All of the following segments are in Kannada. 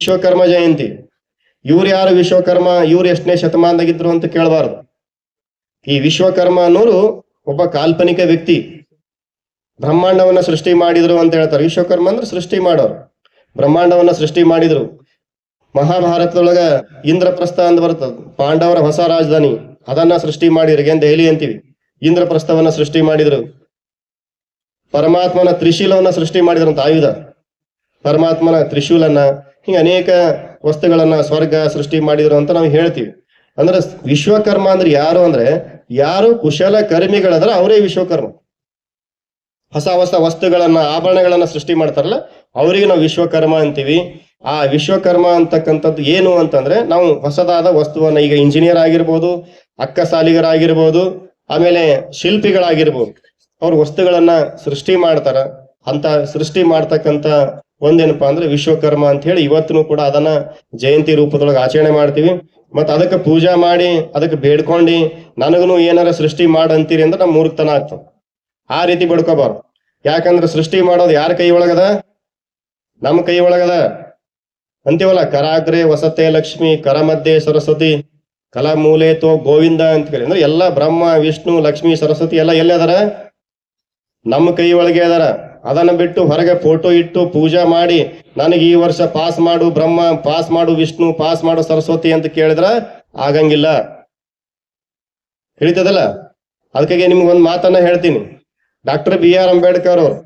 ವಿಶ್ವಕರ್ಮ ಜಯಂತಿ. ಇವ್ರು ಯಾರು ವಿಶ್ವಕರ್ಮ, ಇವ್ರು ಎಷ್ಟನೇ ಶತಮಾನದಾಗಿದ್ರು ಅಂತ ಕೇಳಬಾರದು. ಈ ವಿಶ್ವಕರ್ಮ ಅನ್ನೋರು ಒಬ್ಬ ಕಾಲ್ಪನಿಕ ವ್ಯಕ್ತಿ. ಬ್ರಹ್ಮಾಂಡವನ್ನ ಸೃಷ್ಟಿ ಮಾಡಿದ್ರು ಅಂತ ಹೇಳ್ತಾರೆ. ವಿಶ್ವಕರ್ಮ ಅಂದ್ರೆ ಸೃಷ್ಟಿ ಮಾಡೋರು. ಬ್ರಹ್ಮಾಂಡವನ್ನ ಸೃಷ್ಟಿ ಮಾಡಿದ್ರು. ಮಹಾಭಾರತದೊಳಗ ಇಂದ್ರಪ್ರಸ್ಥ ಅಂತ ಬರ್ತದ. ಪಾಂಡವರ ಹೊಸ ರಾಜಧಾನಿ. ಅದನ್ನ ಸೃಷ್ಟಿ ಮಾಡಿದ್ರು. ಏನ್ ದೆಹಲಿ ಅಂತೀವಿ. ಇಂದ್ರಪ್ರಸ್ಥವನ್ನ ಸೃಷ್ಟಿ ಮಾಡಿದ್ರು. ಪರಮಾತ್ಮನ ತ್ರಿಶೂಲವನ್ನ ಸೃಷ್ಟಿ ಮಾಡಿದ್ರಂತ ಆಯುಧ. ಪರಮಾತ್ಮನ ತ್ರಿಶೂಲನ್ನ ಹಿಂಗ ಅನೇಕ ವಸ್ತುಗಳನ್ನ ಸ್ವರ್ಗ ಸೃಷ್ಟಿ ಮಾಡಿದ್ರು ಅಂತ ನಾವು ಹೇಳ್ತೀವಿ. ಅಂದ್ರೆ ವಿಶ್ವಕರ್ಮ ಅಂದ್ರೆ ಯಾರು ಅಂದ್ರೆ ಯಾರು ಕುಶಲ ಕರ್ಮಿಗಳಾದ್ರೆ ಅವರೇ ವಿಶ್ವಕರ್ಮ. ಹೊಸ ಹೊಸ ವಸ್ತುಗಳನ್ನ, ಆಭರಣಗಳನ್ನ ಸೃಷ್ಟಿ ಮಾಡ್ತಾರಲ್ಲ, ಅವರಿಗೆ ನಾವು ವಿಶ್ವಕರ್ಮ ಅಂತೀವಿ. ಆ ವಿಶ್ವಕರ್ಮ ಅಂತಕ್ಕಂಥದ್ದು ಏನು ಅಂತಂದ್ರೆ ನಾವು ಹೊಸದಾದ ವಸ್ತುವನ್ನ ಈಗ ಇಂಜಿನಿಯರ್ ಆಗಿರ್ಬೋದು ಅಕ್ಕ ಸಾಲಿಗರಾಗಿರ್ಬೋದು ಆಮೇಲೆ ಶಿಲ್ಪಿಗಳಾಗಿರ್ಬೋದು. ಅವ್ರ ವಸ್ತುಗಳನ್ನ ಸೃಷ್ಟಿ ಮಾಡ್ತಾರ. ಅಂತ ಸೃಷ್ಟಿ ಮಾಡ್ತಕ್ಕಂತ ಒಂದೇನಪ್ಪಾ ಅಂದ್ರೆ ವಿಶ್ವಕರ್ಮ ಅಂತ ಹೇಳಿ ಇವತ್ತೂ ಕೂಡ ಅದನ್ನ ಜಯಂತಿ ರೂಪದೊಳಗೆ ಆಚರಣೆ ಮಾಡ್ತೀವಿ. ಮತ್ತ ಅದಕ್ಕೆ ಪೂಜಾ ಮಾಡಿ, ಅದಕ್ಕೆ ಬೇಡ್ಕೊಂಡು ನನಗನು ಏನಾರ ಸೃಷ್ಟಿ ಮಾಡಂತೀರಿ ಅಂದ್ರೆ ನಮ್ಮ ಮೂರ್ಖತನ ಆಗ್ತದೆ. ಆ ರೀತಿ ಬಡ್ಕೋಬಾರ್ದು. ಯಾಕಂದ್ರೆ ಸೃಷ್ಟಿ ಮಾಡೋದು ಯಾರ ಕೈ ಒಳಗದ? ನಮ್ಮ ಕೈ ಒಳಗದ. ಅಂತೀವಲ್ಲ, ಕರಾಗ್ರೆ ವಸತೆ ಲಕ್ಷ್ಮಿ ಕರ ಮಧ್ಯೆ ಸರಸ್ವತಿ ಕಲಾ ಮೂಲೆ ತೋ ಗೋವಿಂದ ಅಂತ ಕೇಳಿ ಅಂದ್ರೆ ಎಲ್ಲ ಬ್ರಹ್ಮ, ವಿಷ್ಣು, ಲಕ್ಷ್ಮಿ, ಸರಸ್ವತಿ ಎಲ್ಲ ಎಲ್ಲಿ ಅದಾರ? ನಮ್ಮ ಕೈ ಒಳಗೆ ಅದಾರ. ಅದನ್ನ ಬಿಟ್ಟು ಹೊರಗೆ ಫೋಟೋ ಇಟ್ಟು ಪೂಜೆ ಮಾಡಿ, ನನಗೆ ಈ ವರ್ಷ ಪಾಸ್ ಮಾಡು, ಬ್ರಹ್ಮ ಪಾಸ್ ಮಾಡು, ವಿಷ್ಣು ಪಾಸ್ ಮಾಡು, ಸರಸ್ವತಿ ಅಂತ ಕೇಳಿದ್ರ ಆಗಂಗಿಲ್ಲ. ಹೇಳ್ತದಲ್ಲ ಅದಕ್ಕಾಗಿ ನಿಮ್ಗೆ ಒಂದು ಮಾತನ್ನ ಹೇಳ್ತೀನಿ. ಡಾಕ್ಟರ್ ಬಿ ಆರ್ ಅಂಬೇಡ್ಕರ್ ಅವರು,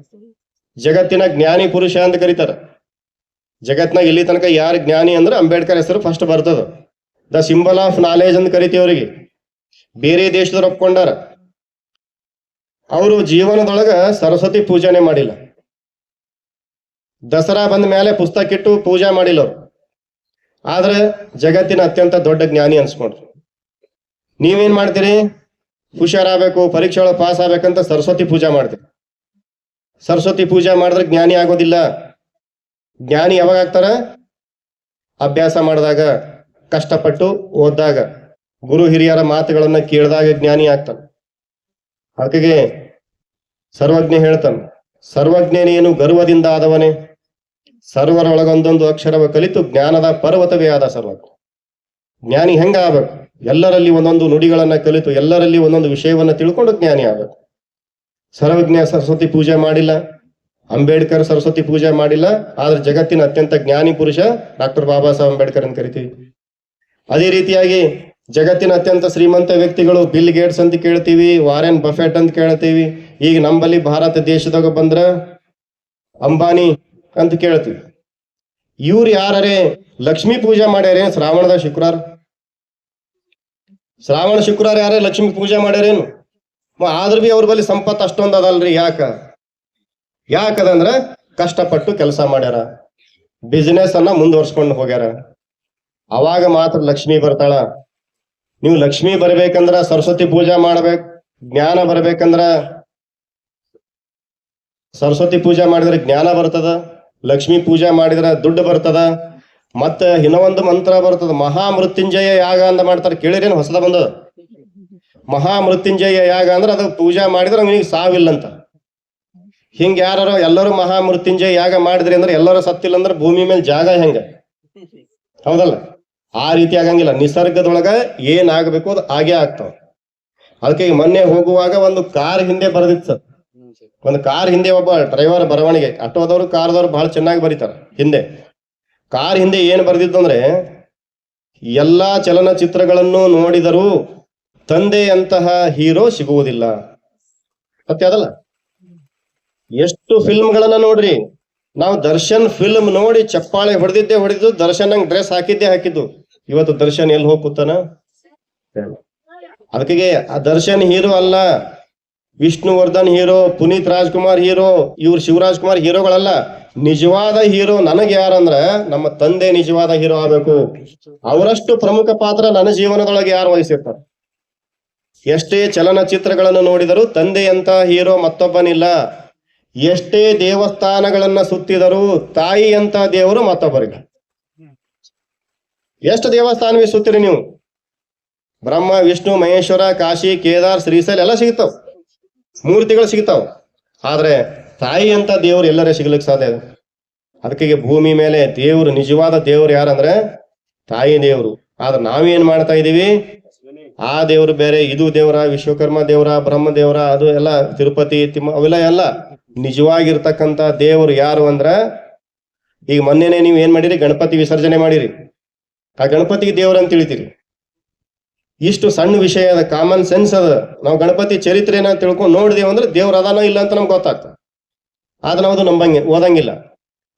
ಜಗತ್ತಿನ ಜ್ಞಾನಿ ಪುರುಷ ಅಂತ ಕರೀತಾರ. ಜಗತ್ನಾಗ ಇಲ್ಲಿ ತನಕ ಯಾರು ಜ್ಞಾನಿ ಅಂದ್ರೆ ಅಂಬೇಡ್ಕರ್ ಹೆಸರು ಫಸ್ಟ್ ಬರ್ತದ. ದ ಸಿಂಬಲ್ ಆಫ್ ನಾಲೆಜ್ ಅಂತ ಕರಿತೀವಿ ಅವರಿಗೆ. ಬೇರೆ ದೇಶದವ್ರು ಒಪ್ಕೊಂಡಾರ. ಅವರು ಜೀವನದೊಳಗ ಸರಸ್ವತಿ ಪೂಜಾನೆ ಮಾಡಿಲ್ಲ. ದಸರಾ ಬಂದ ಮೇಲೆ ಪುಸ್ತಕ ಇಟ್ಟು ಪೂಜಾ ಮಾಡಿಲ್ಲ ಅವರು ಆದ್ರೆ ಜಗತ್ತಿನ ಅತ್ಯಂತ ದೊಡ್ಡ ಜ್ಞಾನಿ ಅನ್ಸ್ಕೊಂಡ್ರು. ನೀವೇನ್ ಮಾಡ್ತೀರಿ? ಹುಷಾರಾಗಬೇಕು ಪರೀಕ್ಷೆ ಒಳಗೆ ಪಾಸ್ ಆಗ್ಬೇಕಂತ ಸರಸ್ವತಿ ಪೂಜಾ ಮಾಡ್ತೀರಿ. ಸರಸ್ವತಿ ಪೂಜಾ ಮಾಡಿದ್ರೆ ಜ್ಞಾನಿ ಆಗೋದಿಲ್ಲ. ಜ್ಞಾನಿ ಯಾವಾಗ ಆಗ್ತಾರ? ಅಭ್ಯಾಸ ಮಾಡಿದಾಗ, ಕಷ್ಟಪಟ್ಟು ಓದಿದಾಗ. ಗುರು ಹಿರಿಯರ ಮಾತುಗಳನ್ನ ಕೇಳಿದಾಗ ಜ್ಞಾನಿ ಆಗ್ತಾನೆ. ಅದಕ್ಕೆ ಸರ್ವಜ್ಞ ಹೇಳ್ತಾನೆ, ಸರ್ವಜ್ಞನೇನು ಗರ್ವದಿಂದ ಆದವನೇ? ಸರ್ವರೊಳಗೊಂದೊಂದು ಅಕ್ಷರವ ಕಲಿತು ಜ್ಞಾನದ ಪರ್ವತವೇ ಆದ ಸರ್ವಜ್ಞ. ಜ್ಞಾನಿ ಹೆಂಗ ಆಗ್ಬೇಕು? ಎಲ್ಲರಲ್ಲಿ ಒಂದೊಂದು ನುಡಿಗಳನ್ನ ಕಲಿತು ಎಲ್ಲರಲ್ಲಿ ಒಂದೊಂದು ವಿಷಯವನ್ನ ತಿಳ್ಕೊಂಡು ಜ್ಞಾನಿ ಆಗ್ಬೇಕು. ಸರ್ವಜ್ಞ ಸರಸ್ವತಿ ಪೂಜೆ ಮಾಡಿಲ್ಲ, ಅಂಬೇಡ್ಕರ್ ಸರಸ್ವತಿ ಪೂಜೆ ಮಾಡಿಲ್ಲ, ಆದ್ರೆ ಜಗತ್ತಿನ ಅತ್ಯಂತ ಜ್ಞಾನಿ ಪುರುಷ ಡಾಕ್ಟರ್ ಬಾಬಾ ಸಾಹೇಬ್ ಅಂಬೇಡ್ಕರ್ ಅಂತ ಕರಿತೀವಿ. ಅದೇ ರೀತಿಯಾಗಿ ಜಗತ್ತಿನ ಅತ್ಯಂತ ಶ್ರೀಮಂತ ವ್ಯಕ್ತಿಗಳು ಬಿಲ್ ಗೇಟ್ಸ್ ಅಂತ ಕೇಳ್ತೀವಿ, ವಾರೆನ್ ಬಫೆಟ್ ಅಂತ ಕೇಳ್ತೀವಿ ಈಗ ನಂಬಲ್ಲಿ ಭಾರತ ದೇಶದಾಗ ಬಂದ್ರ ಅಂಬಾನಿ ಅಂತ ಕೇಳ್ತೀವಿ. ಇವ್ರು ಯಾರೇ ಲಕ್ಷ್ಮೀ ಪೂಜೆ ಮಾಡ್ಯಾರೇನು ಶ್ರಾವಣದ ಶುಕ್ರವಾರ? ಶ್ರಾವಣ ಶುಕ್ರವಾರ ಯಾರೇ ಲಕ್ಷ್ಮೀ ಪೂಜೆ ಮಾಡ್ಯಾರೇನು? ಆದ್ರೂ ಬಿ ಅವ್ರ ಬಳಿ ಸಂಪತ್ತು ಅಷ್ಟೊಂದು ಅದಲ್ರಿ, ಯಾಕ? ಯಾಕದಂದ್ರ ಕಷ್ಟಪಟ್ಟು ಕೆಲಸ ಮಾಡ್ಯಾರ ಬಿಸ್ನೆಸ್ ಅನ್ನ ಮುಂದುವರ್ಸ್ಕೊಂಡು ಹೋಗ್ಯಾರ. ಅವಾಗ ಮಾತ್ರ ಲಕ್ಷ್ಮಿ ಬರ್ತಾಳ. ನೀವು ಲಕ್ಷ್ಮಿ ಬರ್ಬೇಕಂದ್ರ ಸರಸ್ವತಿ ಪೂಜಾ ಮಾಡ್ಬೇಕು, ಜ್ಞಾನ ಬರ್ಬೇಕಂದ್ರ ಸರಸ್ವತಿ ಪೂಜಾ ಮಾಡಿದ್ರೆ ಜ್ಞಾನ ಬರ್ತದ, ಲಕ್ಷ್ಮಿ ಪೂಜಾ ಮಾಡಿದ್ರೆ ದುಡ್ಡು ಬರ್ತದ, ಮತ್ತ ಇನ್ನೊಂದು ಮಂತ್ರ ಬರ್ತದ, ಮಹಾಮೃತ್ಯುಂಜಯ ಯಾಗ ಅಂತ ಮಾಡ್ತಾರೆ. ಕೇಳಿರೇನು ಹೊಸದ ಬಂದದ? ಮಹಾಮೃತ್ಯುಂಜಯ ಯಾಗ ಅಂದ್ರೆ ಅದು ಪೂಜಾ ಮಾಡಿದ್ರೆ ನಿಮಗೆ ಸಾವಿಲ್ಲ ಅಂತ ಹಿಂಗ ಯಾರು ಎಲ್ಲರೂ ಮಹಾಮೃತ್ಯುಂಜಯ ಯಾಗ ಮಾಡಿದ್ರಿ ಅಂದ್ರೆ ಎಲ್ಲರೂ ಸತ್ತಿಲ್ಲ ಅಂದ್ರೆ ಭೂಮಿ ಮೇಲೆ ಜಾಗ ಹೆಂಗ? ಹೌದಲ್ಲ? ಆ ರೀತಿ ಆಗಂಗಿಲ್ಲ. ನಿಸರ್ಗದೊಳಗ ಏನಾಗಬೇಕು ಅದು ಆಗೇ ಆಗ್ತಾವ. ಅದಕ್ಕೆ ಮೊನ್ನೆ ಹೋಗುವಾಗ ಒಂದು ಕಾರ್ ಹಿಂದೆ ಬರೆದಿತ್ತು ಸರ್. ಒಂದು ಕಾರ್ ಹಿಂದೆ ಒಬ್ಬ ಡ್ರೈವರ್ ಬರವಣಿಗೆ ಆಟೋದವರು ಕಾರ್ದವ್ರು ಬಹಳ ಚೆನ್ನಾಗಿ ಬರೀತಾರ ಹಿಂದೆ. ಕಾರ್ ಹಿಂದೆ ಏನ್ ಬರೆದಿತ್ತಂದ್ರೆ ಎಲ್ಲಾ ಚಲನಚಿತ್ರಗಳನ್ನು ನೋಡಿದರೂ ತಂದೆಯಂತಹ ಹೀರೋ ಸಿಗುವುದಿಲ್ಲ. ಸತ್ಯ ಅದಲ್ಲ ಎಷ್ಟು ಫಿಲ್ಮ್ಗಳನ್ನ ನೋಡ್ರಿ ನಾವು ದರ್ಶನ್ ಫಿಲ್ಮ್ ನೋಡಿ ಚಪ್ಪಾಳೆ ಹೊಡೆದಿದ್ದೆ ಹೊಡೆದು ದರ್ಶನ್ ಹಂಗ್ ಡ್ರೆಸ್ ಹಾಕಿದ್ದೆ ಹಾಕಿದ್ದು. ಇವತ್ತು ದರ್ಶನ್ ಎಲ್ಲಿ ಹೋಗಿ ಕೂತಾನ? ಅದಕ್ಕೆ ಆ ದರ್ಶನ್ ಹೀರೋ ಅಲ್ಲ ವಿಷ್ಣುವರ್ಧನ್ ಹೀರೋ, ಪುನೀತ್ ರಾಜ್ಕುಮಾರ್ ಹೀರೋ, ಇವ್ರು ಶಿವರಾಜ್ ಕುಮಾರ್ ಹೀರೋಗಳಲ್ಲ, ನಿಜವಾದ ಹೀರೋ ನನಗೆ ಯಾರಂದ್ರ ನಮ್ಮ ತಂದೆ ನಿಜವಾದ ಹೀರೋ ಆಗ್ಬೇಕು. ಅವರಷ್ಟು ಪ್ರಮುಖ ಪಾತ್ರ ನನ್ನ ಜೀವನದೊಳಗೆ ಯಾರು ವಹಿಸಿರ್ತಾರೆ? ಎಷ್ಟೇ ಚಲನಚಿತ್ರಗಳನ್ನು ನೋಡಿದರೂ ತಂದೆಯಂತ ಹೀರೋ ಮತ್ತೊಬ್ಬನಿಲ್ಲ. ಎಷ್ಟೇ ದೇವಸ್ಥಾನಗಳನ್ನ ಸುತ್ತಿದರೂ ತಾಯಿಯಂತ ದೇವರು ಮತ್ತೊಬ್ಬರಿಲ್ಲ. ಎಷ್ಟು ದೇವಸ್ಥಾನವೇ ಸುತ್ತಿರಿ ನೀವು? ಬ್ರಹ್ಮ, ವಿಷ್ಣು, ಮಹೇಶ್ವರ, ಕಾಶಿ, ಕೇದಾರ್, ಶ್ರೀಶೈಲ ಎಲ್ಲ ಸಿಗ್ತಾವ. ಮೂರ್ತಿಗಳು ಸಿಗ್ತಾವ. ಆದ್ರೆ ತಾಯಿ ಅಂತ ದೇವ್ರು ಎಲ್ಲರ ಸಿಗ್ಲಿಕ್ಕೆ ಸಾಧ್ಯ ಅದಕ್ಕೆ ಭೂಮಿ ಮೇಲೆ ದೇವ್ರು, ನಿಜವಾದ ದೇವ್ರು ಯಾರಂದ್ರೆ ತಾಯಿ ದೇವರು. ಆದ್ರೆ ನಾವೇನ್ ಮಾಡ್ತಾ ಇದೀವಿ ಆ ದೇವ್ರು ಬೇರೆ, ಇದು ದೇವರ, ವಿಶ್ವಕರ್ಮ ದೇವರ, ಬ್ರಹ್ಮ ದೇವರ, ಅದು ಎಲ್ಲ, ತಿರುಪತಿ, ತಿಮ್ಮ, ಅವೆಲ್ಲ ಎಲ್ಲ ನಿಜವಾಗಿರ್ತಕ್ಕಂತ ದೇವರು ಯಾರು ಅಂದ್ರ ಈಗ ಮೊನ್ನೆನೆ ನೀವು ಏನ್ ಮಾಡಿರಿ? ಗಣಪತಿ ವಿಸರ್ಜನೆ ಮಾಡಿರಿ. ಆ ಗಣಪತಿಗೆ ದೇವ್ರ ಅಂತ ತಿಳಿತೀರಿ. ಇಷ್ಟು ಸಣ್ಣ ವಿಷಯ ಅದ ಕಾಮನ್ ಸೆನ್ಸ್ ಅದ. ನಾವು ಗಣಪತಿ ಚರಿತ್ರೆನ ತಿಳ್ಕೊಂಡು ನೋಡಿದೇವು ಅಂದ್ರೆ ದೇವ್ರ ಅದಾನೋ ಇಲ್ಲ ಅಂತ ನಮ್ಗೆ ಗೊತ್ತಾಗ್ತದೆ. ಆದ್ರೆ ನಾವು ಅದು ನಂಬಂಗಿ, ಓದಂಗಿಲ್ಲ.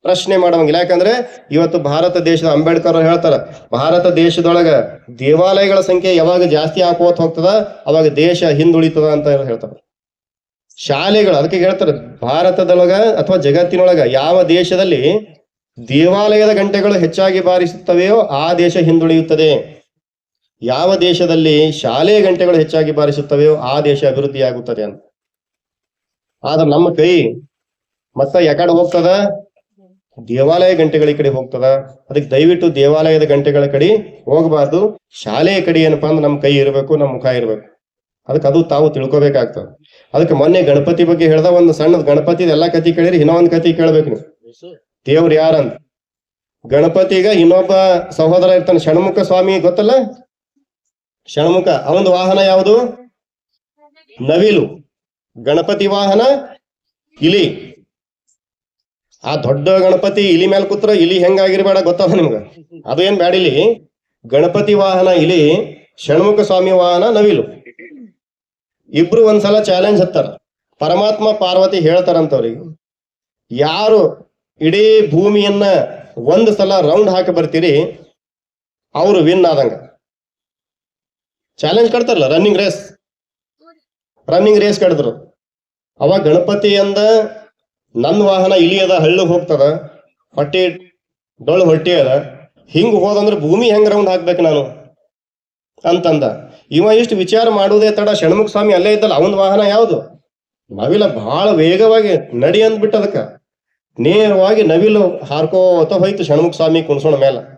ಪ್ರಶ್ನೆ ಮಾಡೋಂಗಿಲ್ಲ ಯಾಕಂದ್ರೆ ಇವತ್ತು ಭಾರತ ದೇಶದ ಅಂಬೇಡ್ಕರ್ ಅವ್ರು ಹೇಳ್ತಾರ, ಭಾರತ ದೇಶದೊಳಗ ದೇವಾಲಯಗಳ ಸಂಖ್ಯೆ ಯಾವಾಗ ಜಾಸ್ತಿ ಹಾಕೋತ್ ಹೋಗ್ತದ, ಅವಾಗ ದೇಶ ಹಿಂದುಳಿತದ ಅಂತ ಹೇಳ್ತಾರ. ಶಾಲೆಗಳು, ಅದಕ್ಕೆ ಹೇಳ್ತಾರೆ, ಭಾರತದೊಳಗ ಅಥವಾ ಜಗತ್ತಿನೊಳಗ ಯಾವ ದೇಶದಲ್ಲಿ ದೇವಾಲಯದ ಗಂಟೆಗಳು ಹೆಚ್ಚಾಗಿ ಬಾರಿಸುತ್ತವೆಯೋ ಆ ದೇಶ ಹಿಂದುಳಿಯುತ್ತದೆ. ಯಾವ ದೇಶದಲ್ಲಿ ಶಾಲೆ ಗಂಟೆಗಳು ಹೆಚ್ಚಾಗಿ ಬಾರಿಸುತ್ತವೆಯೋ ಆ ದೇಶ ಅಭಿವೃದ್ಧಿಯಾಗುತ್ತದೆ ಅಂತ. ಆದ್ರೆ ನಮ್ಮ ಕೈ ಮತ್ತ ಯಾಕಡೆ ಹೋಗ್ತದ? ದೇವಾಲಯ ಗಂಟೆಗಳ ಕಡೆ ಹೋಗ್ತದ. ಅದಕ್ಕೆ ದಯವಿಟ್ಟು ದೇವಾಲಯದ ಗಂಟೆಗಳ ಕಡೆ ಹೋಗಬಾರ್ದು. ಶಾಲೆಯ ಕಡೆ ಏನಪ್ಪಾ ಅಂದ್ರೆ ನಮ್ಮ ಕೈ ಇರಬೇಕು, ನಮ್ಮ ಮುಖ ಇರಬೇಕು. ಅದಕ್ಕೆ ಅದು ತಾವು ತಿಳ್ಕೊಬೇಕಾಗ್ತದೆ. ಅದಕ್ಕೆ ಮೊನ್ನೆ ಗಣಪತಿ ಬಗ್ಗೆ ಹೇಳ್ದ ಒಂದು ಸಣ್ಣ ಗಣಪತಿ ಎಲ್ಲಾ ಕತಿ ಕೇಳಿರಿ ಇನ್ನೊಂದ್ ಕತಿ ಕೇಳ್ಬೇಕು ನೀವು. ದೇವ್ರು ಯಾರಂತ? ಗಣಪತಿಗ ಇನ್ನೊಬ್ಬ ಸಹೋದರ ಇರ್ತಾನೆ ಷಣ್ಮುಖ ಸ್ವಾಮಿ ಗೊತ್ತಲ್ಲ? ಷಣ್ಮುಖ ಅವನದು ವಾಹನ ಯಾವುದು? ನವಿಲು. ಗಣಪತಿ ವಾಹನ, ಇಲಿ. ಆ ದೊಡ್ಡ ಗಣಪತಿ ಇಲಿ ಮೇಲೆ ಕೂತ್ರ ಇಲಿ ಹೆಂಗಾಗಿರ್ಬೇಡ ಗೊತ್ತದ ನಿಮ್ಗ? ಅದು ಏನ್ ಬ್ಯಾಡಿಲಿ ಗಣಪತಿ ವಾಹನ, ಇಲಿ, ಷಣ್ಮುಖ ಸ್ವಾಮಿ ವಾಹನ, ನವಿಲು. ಇಬ್ರು ಒಂದ್ಸಲ ಚಾಲೆಂಜ್ ಹತ್ತಾರ. ಪರಮಾತ್ಮ, ಪಾರ್ವತಿ ಹೇಳ್ತಾರಂತವ್ರಿಗೆ. ಯಾರು ಇಡೀ ಭೂಮಿಯನ್ನ ಒಂದ್ ಸಲ ರೌಂಡ್ ಹಾಕಿ ಬರ್ತೀರಿ, ಅವರು ವಿನ್ ಆದಂಗ. ಚಾಲೆಂಜ್ ಕಟ್ತಾರಲ್ಲ ರನ್ನಿಂಗ್ ರೇಸ್ ರನ್ನಿಂಗ್ ರೇಸ್ ಕಡಿದ್ರು ಅವಾಗ ಗಣಪತಿ ಅಂದ ನನ್ನ ವಾಹನ ಇಳಿಯದ ಅದ ಹೋಗ್ತದ, ಹೊಟ್ಟೆ ಡೊಳ್ಳು ಹೊಟ್ಟೆ ಅದ. ಹಿಂಗ್ ಹೋದಂದ್ರೆ ಭೂಮಿ ಹೆಂಗ್ ರೌಂಡ್ ಹಾಕ್ಬೇಕು ನಾನು? ಅಂತಂದ. ಇವ ಇಷ್ಟು ವಿಚಾರ ಮಾಡುವುದೇ ತಡ, ಷಣ್ಮುಖ ಸ್ವಾಮಿ ಅಲ್ಲೇ ಇದ್ದಲ್ಲ, ಅವನ ವಾಹನ ಯಾವುದು? ನವಿಲ ಬಹಳ ವೇಗವಾಗಿ ನಡಿ ಅಂದ್ಬಿಟ್ಟು ಅದಕ್ಕ. ನೇರವಾಗಿ ನವಿಲು ಹಾರ್ಕೋತ ಹೋಯ್ತು ಷಣ್ಮುಖ ಸ್ವಾಮಿ ಕುಣಸೋಣ ಮೇಲೆ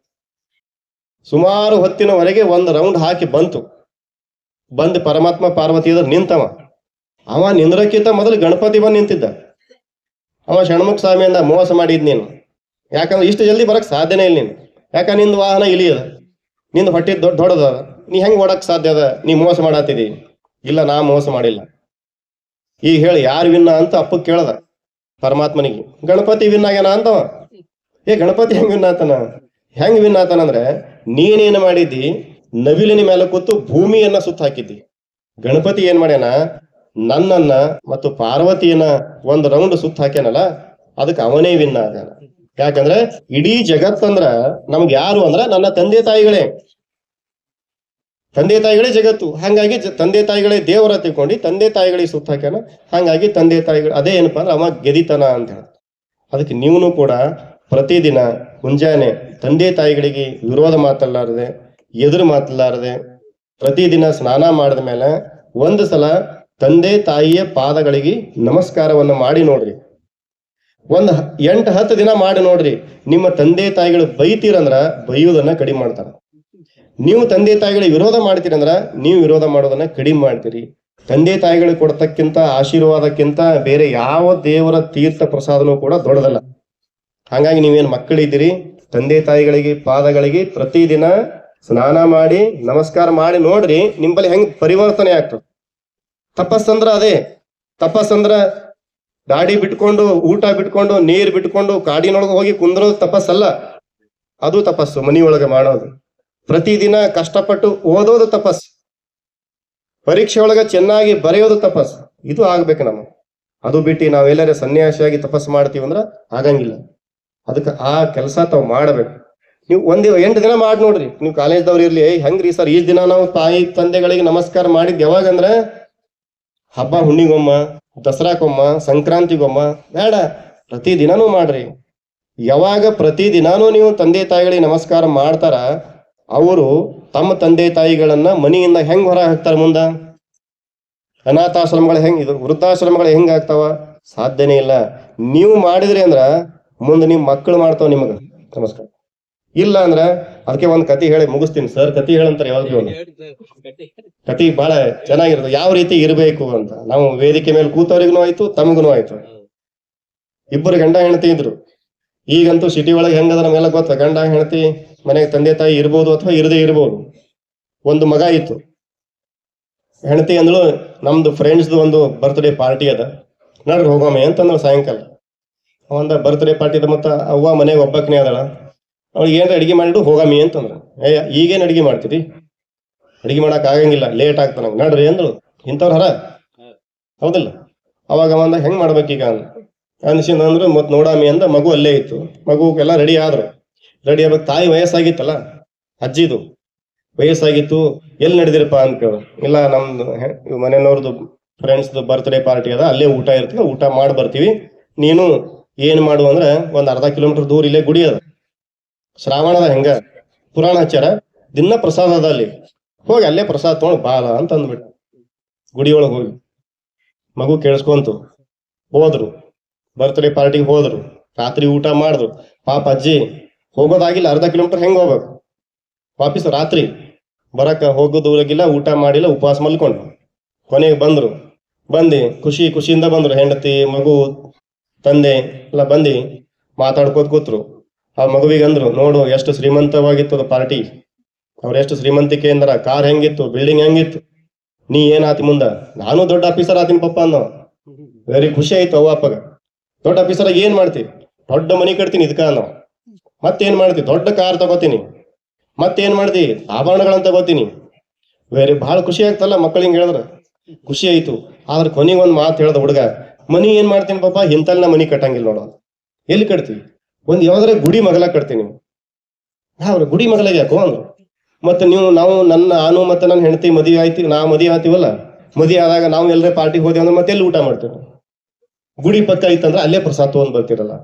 ಸುಮಾರು ಹೊತ್ತಿನವರೆಗೆ ಒಂದು ರೌಂಡ್ ಹಾಕಿ ಬಂತು. ಬಂದು ಪರಮಾತ್ಮ ಪಾರ್ವತಿ ಎದುರು ನಿಂತವ. ಅವ ನಿಂದ್ರಕ್ಕಿಂತ ಮೊದಲು ಗಣಪತಿ ಬಂದು ನಿಂತಿದ್ದ. ಅವ ಷಣ್ಮುಖ ಸ್ವಾಮಿಯಿಂದ ಮೋಸ ಮಾಡಿದ್ ನೀನು. ಯಾಕಂದ್ರೆ ಇಷ್ಟು ಜಲ್ದಿ ಬರಕ್ ಸಾಧ್ಯನೇ ಇಲ್ಲ ನೀನು. ಯಾಕ ನಿಂದ ವಾಹನ ಇಲ್ಲಿ ಅದ ನಿಂದ ಹೊಟ್ಟೆ ದೊಡ್ಡ ದೊಡ್ಡದ. ನೀ ಹೆಂಗ್ ಓಡಕ್ ಸಾಧ್ಯ ಅದ? ನೀ ಮೋಸ ಮಾಡತ್ತಿದಿ ಇಲ್ಲ, ನಾ ಮೋಸ ಮಾಡಿಲ್ಲ. ಈಗ ಹೇಳಿ ಯಾರು ವಿನ್ನ ಅಂತ ಅಪ್ಪ ಕೇಳದ. ಪರಮಾತ್ಮನಿಗೆ, ಗಣಪತಿ ವಿನ್ ಆಗ್ಯಾನ ಅಂತವ? ಏ, ಗಣಪತಿ ಹೆಂಗ್ ವಿನ್ ಆತನ ಹೆಂಗ್ ವಿನ್ ಆತನಂದ್ರೆ ನೀನೇನು ಮಾಡಿದ್ದಿ? ನವಿಲಿನ ಮೇಲೆ ಕೂತು ಭೂಮಿಯನ್ನ ಸುತ್ತ ಹಾಕಿದ್ದಿ. ಗಣಪತಿ ಏನ್ ಮಾಡ್ಯಾನ? ನನ್ನನ್ನ ಮತ್ತು ಪಾರ್ವತಿಯನ್ನ ಒಂದ್ ರೌಂಡ್ ಸುತ್ತ ಹಾಕ್ಯಾನಲ್ಲ ಅದಕ್ಕೆ ಅವನೇ ವಿನ್ ಆಗ್ಯಾನ. ಯಾಕಂದ್ರೆ ಇಡೀ ಜಗತ್ತಂದ್ರ ನಮ್ಗೆ ಯಾರು ಅಂದ್ರ ನನ್ನ ತಂದೆ ತಾಯಿಗಳೇ. ತಂದೆ ತಾಯಿಗಳೇ ಜಗತ್ತು. ಹಾಗಾಗಿ ತಂದೆ ತಾಯಿಗಳೇ ದೇವರ ತಿಳ್ಕೊಂಡು ತಂದೆ ತಾಯಿಗಳಿಗೆ ಸುತ್ತ ಹಾಕ್ಯಾನ. ಹಾಗಾಗಿ ತಂದೆ ತಾಯಿಗಳು, ಅದೇ ಏನಪ್ಪಾ ಅಂದ್ರೆ ಅವ ಗೆದಿತನ ಅಂತ ಹೇಳ ಅದಕ್ಕೆ ನೀವೂ ಕೂಡ ಪ್ರತಿದಿನ ಮುಂಜಾನೆ ತಂದೆ ತಾಯಿಗಳಿಗೆ ವಿರೋಧ ಮಾತಲ್ಲಾರದೆ ಎದುರು ಮಾತಲಾರದೆ ಪ್ರತಿದಿನ ಸ್ನಾನ ಮಾಡಿದ ಮೇಲೆ ಒಂದು ಸಲ ತಂದೆ ತಾಯಿಯ ಪಾದಗಳಿಗೆ ನಮಸ್ಕಾರವನ್ನು ಮಾಡಿ ನೋಡ್ರಿ. ಒಂದು ಎಂಟು ಹತ್ತು ದಿನ ಮಾಡಿ ನೋಡ್ರಿ. ನಿಮ್ಮ ತಂದೆ ತಾಯಿಗಳು ಬೈತೀರಂದ್ರ ಬೈಯುವುದನ್ನ ಕಡಿಮೆ ಮಾಡ್ತಾರ. ನೀವು ತಂದೆ ತಾಯಿಗಳ ವಿರೋಧ ಮಾಡ್ತೀರಂದ್ರ ನೀವು ವಿರೋಧ ಮಾಡೋದನ್ನ ಕಡಿಮೆ ಮಾಡ್ತೀರಿ. ತಂದೆ ತಾಯಿಗಳು ಕೊಡ್ತಕ್ಕಿಂತ ಆಶೀರ್ವಾದಕ್ಕಿಂತ ಬೇರೆ ಯಾವ ದೇವರ ತೀರ್ಥ ಪ್ರಸಾದನೂ ಕೂಡ ದೊಡ್ಡದಲ್ಲ. ಹಾಗಾಗಿ ನೀವೇನು ಮಕ್ಕಳಿದ್ದೀರಿ, ತಂದೆ ತಾಯಿಗಳಿಗೆ, ಪಾದಗಳಿಗೆ ಪ್ರತಿದಿನ ಸ್ನಾನ ಮಾಡಿ, ನಮಸ್ಕಾರ ಮಾಡಿ ನೋಡ್ರಿ, ನಿಂಬಲ್ಲಿ ಹೆಂಗ್ ಪರಿವರ್ತನೆ ಆಗ್ತದೆ. ತಪಸ್ಸಂದ್ರ ಅದೇ. ತಪಸ್ಸಂದ್ರ ಗಾಡಿ ಬಿಟ್ಕೊಂಡು, ಊಟ ಬಿಟ್ಕೊಂಡು, ನೀರ್ ಬಿಟ್ಕೊಂಡು, ಕಾಡಿನೊಳಗೆ ಹೋಗಿ ಕುಂದ್ರೋದು ತಪಸ್ಸಲ್ಲ. ಅದು ತಪಸ್ಸು, ಮನಿಯೊಳಗೆ ಮಾಡೋದು. ಪ್ರತಿದಿನ ಕಷ್ಟಪಟ್ಟು ಓದೋದು ತಪಸ್ಸು. ಪರೀಕ್ಷೆ ಒಳಗ ಚೆನ್ನಾಗಿ ಬರೆಯೋದು ತಪಸ್ಸು. ಇದು ಆಗ್ಬೇಕು ನಮ್ಮ ಅದು ಬಿಟ್ಟು ನಾವೆಲ್ಲರೇ ಸನ್ಯಾಸಿಯಾಗಿ ತಪಸ್ಸು ಮಾಡ್ತೀವಂದ್ರ ಆಗಂಗಿಲ್ಲ. ಅದಕ್ಕೆ ಆ ಕೆಲಸ ತಾವು ಮಾಡಬೇಕು. ನೀವು ಒಂದು ಎಂಟು ದಿನ ಮಾಡಿ ನೋಡ್ರಿ. ನೀವು ಕಾಲೇಜ್ದವ್ರು ಇರ್ಲಿ "ಏಯ್, ಹೆಂಗ್ರಿ ಸರ್? ಈ ದಿನ ನಾವು ತಾಯಿ ತಂದೆಗಳಿಗೆ ನಮಸ್ಕಾರ ಮಾಡಿದ್ ಯಾವಾಗಂದ್ರ ಹಬ್ಬ ಹುಣ್ಣಿಗೊಮ್ಮ ದಸರಾಕೊಮ್ಮ ಸಂಕ್ರಾಂತಿಗೊಮ್ಮ ಬೇಡ. ಪ್ರತಿ ದಿನಾನೂ ಮಾಡ್ರಿ. ಯಾವಾಗ ಪ್ರತಿ ದಿನಾನೂ ನೀವು ತಂದೆ ತಾಯಿಗಳಿಗೆ ನಮಸ್ಕಾರ ಮಾಡ್ತಾರ ಅವರು ತಮ್ಮ ತಂದೆ ತಾಯಿಗಳನ್ನ ಮನೆಯಿಂದ ಹೆಂಗ್ ಹೊರ ಹಾಕ್ತಾರ ಮುಂದ? ಅನಾಥಾಶ್ರಮಗಳು ಹೆಂಗ್ ಇದು ವೃದ್ಧಾಶ್ರಮಗಳು ಹೆಂಗ್ ಆಗ್ತಾವ? ಸಾಧ್ಯನೇ ಇಲ್ಲ. ನೀವು ಮಾಡಿದ್ರಿ ಅಂದ್ರ ಮುಂದೆ ನಿಮ್ಮ ಮಕ್ಕಳು ಮಾಡ್ತಾವ ನಿಮಗ. ನಮಸ್ಕಾರ. ಇಲ್ಲ ಅಂದ್ರ ಅದಕ್ಕೆ ಒಂದ್ ಕತಿ ಹೇಳಿ ಮುಗಿಸ್ತೀನಿ. ಸರ್ ಕತಿ ಹೇಳಂತಾರೆ ಯಾವಾಗ್ಲೂ ಕತಿ ಬಹಳ ಚೆನ್ನಾಗಿರುತ್ತೆ. ಯಾವ ರೀತಿ ಇರಬೇಕು ಅಂತ. ನಾವು ವೇದಿಕೆ ಮೇಲೆ ಕೂತವ್ರಿಗೂ ಆಯ್ತು, ತಮಗೂ ಆಯ್ತು. ಇಬ್ಬರು ಗಂಡ ಹೆಂಡತಿ ಇದ್ರು. ಈಗಂತೂ ಸಿಟಿ ಒಳಗೆ ಹೆಂಗದ ನಮ್ಗೆಲ್ಲ ಗೊತ್ತ? ಗಂಡ, ಹೆಂಡತಿ, ಮನೆಗೆ ತಂದೆ, ತಾಯಿ ಇರ್ಬೋದು ಅಥವಾ ಇರದೇ ಇರ್ಬೋದು. ಒಂದು ಮಗ ಇತ್ತು. ಹೆಂಡತಿ ಅಂದಳು, ನಮ್ದು ಫ್ರೆಂಡ್ಸ್ದು ಒಂದು ಬರ್ತ್ಡೇ ಪಾರ್ಟಿ ಅದ. ನಡ್ರಿ ಹೋಗೋಮೆ ಅಂತಂದ್ರು ಸಾಯಂಕಾಲ. ಅವಂದ ಬರ್ತ್ಡೇ ಪಾರ್ಟಿ ಅದ ಮತ್ತ ಅವ್ವ ಮನೆಗೆ ಒಬ್ಬಕ್ಕನೇ ಅದಳ ಅವ್ಳಿಗೆ ಏನಾರ ಅಡಿಗೆ ಮಾಡಿಡು ಹೋಗಾಮಿ ಅಂತಂದ್ರ. ಏ, ಈಗೇನು ಅಡಿಗೆ ಮಾಡ್ತೀರಿ? ಅಡಿಗೆ ಮಾಡಕ್ ಆಗಂಗಿಲ್ಲ ಲೇಟ್ ಆಗ್ತಾನ ನಡ್ರಿ ಅಂದ್ರು ಇಂಥವ್ರ ಹರ. ಹೌದಿಲ್ಲ? ಅವಾಗ ಅವಂದ ಹೆಂಗ್ ಮಾಡ್ಬೇಕೀಗ ಈಗ ಅನ್ಸಿಂದ ಅಂದ್ರೆ, ಮತ್ ನೋಡಾಮಿ ಅಂದ, ಮಗು ಅಲ್ಲೇ ಇತ್ತು. ಮಗು ರೆಡಿ ಆದ್ರು. ರೆಡಿ ಆಗ್ಬೇಕು. ತಾಯಿ ವಯಸ್ಸಾಗಿತ್ತಲ್ಲ? ಅಜ್ಜಿದು. ವಯಸ್ಸಾಗಿತ್ತು. ಎಲ್ಲಿ ನಡೆದಿರಪ್ಪ ಅಂತ ಕೇಳ. ಇಲ್ಲ, ನಮ್ದು ಮನೆಯವ್ರದ್ದು ಫ್ರೆಂಡ್ಸ್ದು ಬರ್ತ್ಡೇ ಪಾರ್ಟಿ ಅದ, ಅಲ್ಲೇ ಊಟ ಇರ್ತದೆ. ಊಟ ಮಾಡಿ ಬರ್ತೀವಿ. ನೀನು ಏನು ಮಾಡು ಅಂದ್ರೆ ಒಂದು ಅರ್ಧ ಕಿಲೋಮೀಟರ್ ದೂರ ಇಲ್ಲೇ ಗುಡಿ ಅದ. ಶ್ರಾವಣದ ಹೆಂಗ? ಪುರಾಣ ಹಚ್ಚಾರ ದಿನ ಪ್ರಸಾದ ಅದ ಅಲ್ಲಿ ಹೋಗಿ ಅಲ್ಲೇ ಪ್ರಸಾದ ತಗೊಂಡು ಬಾಲ ಅಂತ ಅಂದ್ಬಿಟ್ಟು ಗುಡಿ ಒಳಗೆ ಹೋಗಿ. ಮಗು ಕೇಳಿಸ್ಕೊಂತು. ಹೋದ್ರು. ಬರ್ತಡೇ ಪಾರ್ಟಿಗೆ ಹೋದ್ರು. ರಾತ್ರಿ ಊಟ ಮಾಡಿದ್ರು ಪಾಪ ಅಜ್ಜಿ, ಹೋಗೋದಾಗಿಲ್ಲ, ಅರ್ಧ ಕಿಲೋಮೀಟರ್ ಹೆಂಗ್ ಹೋಗ್ಬೇಕು? ವಾಪಸ್ ರಾತ್ರಿ. ಬರಕ ಹೋಗೋದಿಲ್ಲ ಊಟ ಮಾಡಿಲ್ಲ, ಉಪವಾಸ ಮಲ್ಕೊಂಡು ಕೊನೆಗೆ ಬಂದ್ರು. ಬಂದು, ಖುಷಿ ಖುಷಿಯಿಂದ ಬಂದ್ರು. ಹೆಂಡತಿ, ಮಗು, ತಂದೆ ಎಲ್ಲ ಬಂದು ಮಾತಾಡ್ಕೋತ ಕೂತ್ರು. ಆ ಮಗುವಿಗೆ ಅಂದ್ರು, ನೋಡು, ಎಷ್ಟು ಶ್ರೀಮಂತವಾಗಿತ್ತು ಅದು ಪಾರ್ಟಿ. ಅವ್ರ ಎಷ್ಟು ಶ್ರೀಮಂತಿಕೆಯಿಂದ ಕಾರ್ ಹೆಂಗಿತ್ತು, ಬಿಲ್ಡಿಂಗ್ ಹೆಂಗಿತ್ತು. ನೀ ಏನಾತಿ ಮುಂದ? ನಾನು ದೊಡ್ಡ ಆಫೀಸರ್ ಆತಿನ ಪಪ್ಪ ಅನ್ನೋ. ವೆರಿ ಖುಷಿ ಆಯ್ತು ಅವ್ವ ಅಪ್ಪಗ. ದೊಡ್ಡ ಆಫೀಸರ್ ಏನ್ ಮಾಡ್ತಿ? ದೊಡ್ಡ ಮನಿ ಕಟ್ತೀನಿ ಇದಕ್ಕ ಅನ್ನೋ. ಮತ್ತೇನ್ ಮಾಡ್ತಿ? ದೊಡ್ಡ ಕಾರ್ ತಗೋತೀನಿ. ಮತ್ತೇನ್ ಮಾಡ್ತಿ? ಆಭರಣಗಳನ್ನ ತಗೋತೀನಿ. ವೆರಿ ಬಹಳ ಖುಷಿ ಆಗ್ತಲ್ಲ ಮಕ್ಕಳು ಹಿಂಗೆ ಹೇಳಿದ್ರ. ಖುಷಿ ಆಯ್ತು. ಆದ್ರೆ ಕೊನೆಗೆ ಮಾತು ಹೇಳ್ದ ಹುಡುಗ, ಮನಿ ಏನ್ ಮಾಡ್ತೀನಿ ಪಾಪ ಇಂತಲ್ಲಿ ನಾ ಮನಿ ಕಟ್ಟಂಗಿಲ್ಲ ನೋಡು ಎಲ್ಲಿ ಕಟ್ತೀವಿ ಒಂದ್ ಯಾವ್ದಾರ ಗುಡಿ ಮಗಲ ಕಟ್ತೀನಿ. ಅವ್ರ ಗುಡಿ ಮಗಲಾಗ ಯಾಕೋ ಅಂದ್ರು ಮತ್ತೆ ನೀವು, ನಾವು ನನ್ನ, ನಾನು ಮತ್ತೆ ನನ್ನ ಹೆಂಡತಿ ಮದುವೆ ಆಯ್ತು, ನಾ ಮದುವೆ ಆಯ್ತೀವಲ್ಲ ಮದುವೆ ಆದಾಗ ನಾವು ಎಲ್ಲರೇ ಪಾರ್ಟಿಗೆ ಹೋದೇವ್ ಅಂದ್ರೆ ಮತ್ತೆ ಎಲ್ಲಿ ಊಟ ಮಾಡ್ತೀವಿ? ಗುಡಿ ಪಕ್ಕ ಐತಂದ್ರೆ ಅಲ್ಲೇ ಪ್ರಸಾದ ತಗೊಂಡ್ ಬರ್ತಿರಲ್ಲ?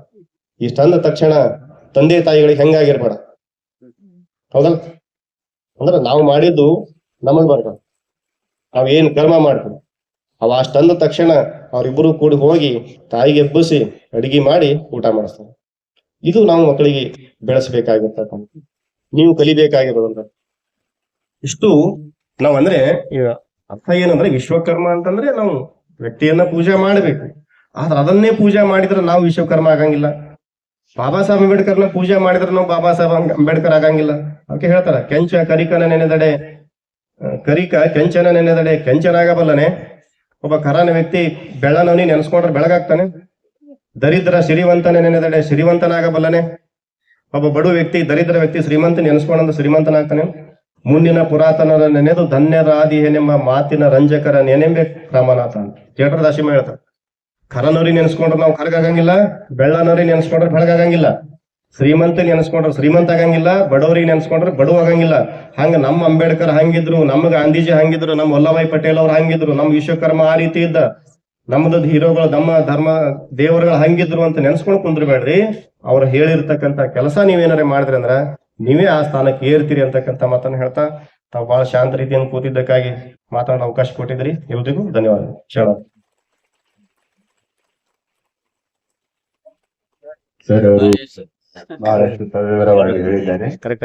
ಇಷ್ಟಂದ ತಕ್ಷಣ ತಂದೆ ತಾಯಿಗಳಿಗೆ ಹೆಂಗಾಗಿರ್ಬೇಡ ಹೌದಲ್ಲ? ಅಂದ್ರೆ ನಾವು ಮಾಡಿದ್ದು ನಮಗ್ ಬರ್ಬೇಕು ನಾವ್ ಏನ್ ಕರ್ಮ ಮಾಡ್ತೀವಿ ಅವ ಅಷ್ಟಂದ ತಕ್ಷಣ ಅವ್ರಿಬ್ರು ಕೂಡಿ ಹೋಗಿ ತಾಯಿಗೆ ಎಬ್ಬಿಸಿ ಅಡಿಗೆ ಮಾಡಿ ಊಟ ಮಾಡಿಸ್ತಾರೆ. ಇದು ನಾವು ಮಕ್ಕಳಿಗೆ ಬೆಳೆಸಬೇಕಾಗಿರ್ತಕ್ಕಂಥ ನೀವು ಕಲಿಬೇಕಾಗಿರೋದಂತ ಇಷ್ಟು ನಾವು ಅಂದ್ರೆ ಅರ್ಥ ಏನಂದ್ರೆ ವಿಶ್ವಕರ್ಮ ಅಂತಂದ್ರೆ ನಾವು ವ್ಯಕ್ತಿಯನ್ನ ಪೂಜೆ ಮಾಡಬೇಕು. ಆದ್ರೆ ಅದನ್ನೇ ಪೂಜೆ ಮಾಡಿದ್ರೆ ನಾವು ವಿಶ್ವಕರ್ಮ ಆಗಂಗಿಲ್ಲ. ಬಾಬಾ ಸಾಹೇಬ್ ಅಂಬೇಡ್ಕರ್ನ ಪೂಜೆ ಮಾಡಿದ್ರೆ ನಾವು ಬಾಬಾ ಸಾಹೇಬ್ ಅಂಬೇಡ್ಕರ್ ಆಗಂಗಿಲ್ಲ. ಅದಕ್ಕೆ ಹೇಳ್ತಾರ ಕೆಂಚ ಕರಿಕನ ನೆನೆದಡೆ. ಕರಿಕ ಕೆಂಚನ ನೆನೆದಡೆ. ಕೆಂಚನಾಗಬಲ್ಲನೆ. ಒಬ್ಬ ಕರಾನ ವ್ಯಕ್ತಿ ಬೆಳ್ಳನವನಿ ನೆನೆಸ್ಕೊಂಡ್ರೆ ಬೆಳಗಾಗ್ತಾನೆ. ದರಿದ್ರ ಶ್ರೀವಂತನೇ ನೆನೆದಡೆ ಶ್ರೀವಂತನಾಗಬಲ್ಲನೆ ಒಬ್ಬ ಬಡು ವ್ಯಕ್ತಿ, ದರಿದ್ರ ವ್ಯಕ್ತಿ ಶ್ರೀಮಂತ ನೆನೆಸ್ಕೊಂಡ ಶ್ರೀಮಂತನಾಗ್ತಾನೆ. ಮುಂದಿನ ಪುರಾತನರ ನೆನೆದು ಧನ್ಯರಾದಿಯನೆಂಬ ಮಾತಿನ ರಂಜಕರ ನೆನೆಂಬೆ ರಾಮನಾಥ ಅಂತ. ಥಿಯೇಟರ್ ದಾಸಿಮ ಹೇಳ್ತಾರೆ ಕರನವ್ರಿ ನೆನೆಸ್ಕೊಂಡ್ರೆ ನಾವು ಕರಗಾಗಂಗಿಲ್ಲ ಬೆಳ್ಳನೋರಿ ನೆನೆಸ್ಕೊಂಡ್ರೆ ಬೆಳಗಾಗಂಗಿಲ್ಲ ಶ್ರೀಮಂತ ನೆನೆಸ್ಕೊಂಡ್ರೆ ಶ್ರೀಮಂತ ಆಗಂಗಿಲ್ಲ, ಬಡವರಿಗೆ ನೆನೆಸ್ಕೊಂಡ್ರೆ ಬಡವ ಆಗಂಗಿಲ್ಲ. ಹಂಗ ನಮ್ಮ ಅಂಬೇಡ್ಕರ್ ಹಂಗಿದ್ರು, ನಮ್ಮ ಗಾಂಧೀಜಿ ಹಂಗಿದ್ರು, ನಮ್ಮ ವಲ್ಲಭಾಯಿ ಪಟೇಲ್ ಅವ್ರು ಹಂಗಿದ್ರು, ನಮ್ಮ ವಿಶ್ವಕರ್ಮ ಆ ರೀತಿ ಇದ್ದ. ನಮ್ದು ಹೀರೋಗಳು ನಮ್ಮ ಧರ್ಮ ದೇವರುಗಳು ಹಂಗಿದ್ರು ಅಂತ ನೆನ್ಸ್ಕೊಂಡು ಕುಂದ್ರಬೇಡ್ರಿ. ಅವ್ರು ಹೇಳಿರ್ತಕ್ಕಂತ ಕೆಲಸ ನೀವೇನಾರ ಮಾಡಿದ್ರಿ ಅಂದ್ರ ನೀವೇ ಆ ಸ್ಥಾನಕ್ಕೆ ಏರ್ತೀರಿ ಅಂತಕ್ಕಂತ ಮಾತನ್ನ ಹೇಳ್ತಾ ತಾವು ಬಹಳ ಶಾಂತ ರೀತಿಯನ್ನು ಕೂತಿದ್ದಕ್ಕಾಗಿ ಮಾತಾಡೋ ಅವಕಾಶ ಕೊಟ್ಟಿದ್ರಿ. ಎಲ್ರಿಗೂ ಧನ್ಯವಾದ ಶರಣ. ಸರ್ ಅವರು ಬಹಳಷ್ಟು ಸವಿವರವಾಗಿ ಹೇಳಿದ್ದಾರೆ. ಕರೆಕ್ಟ್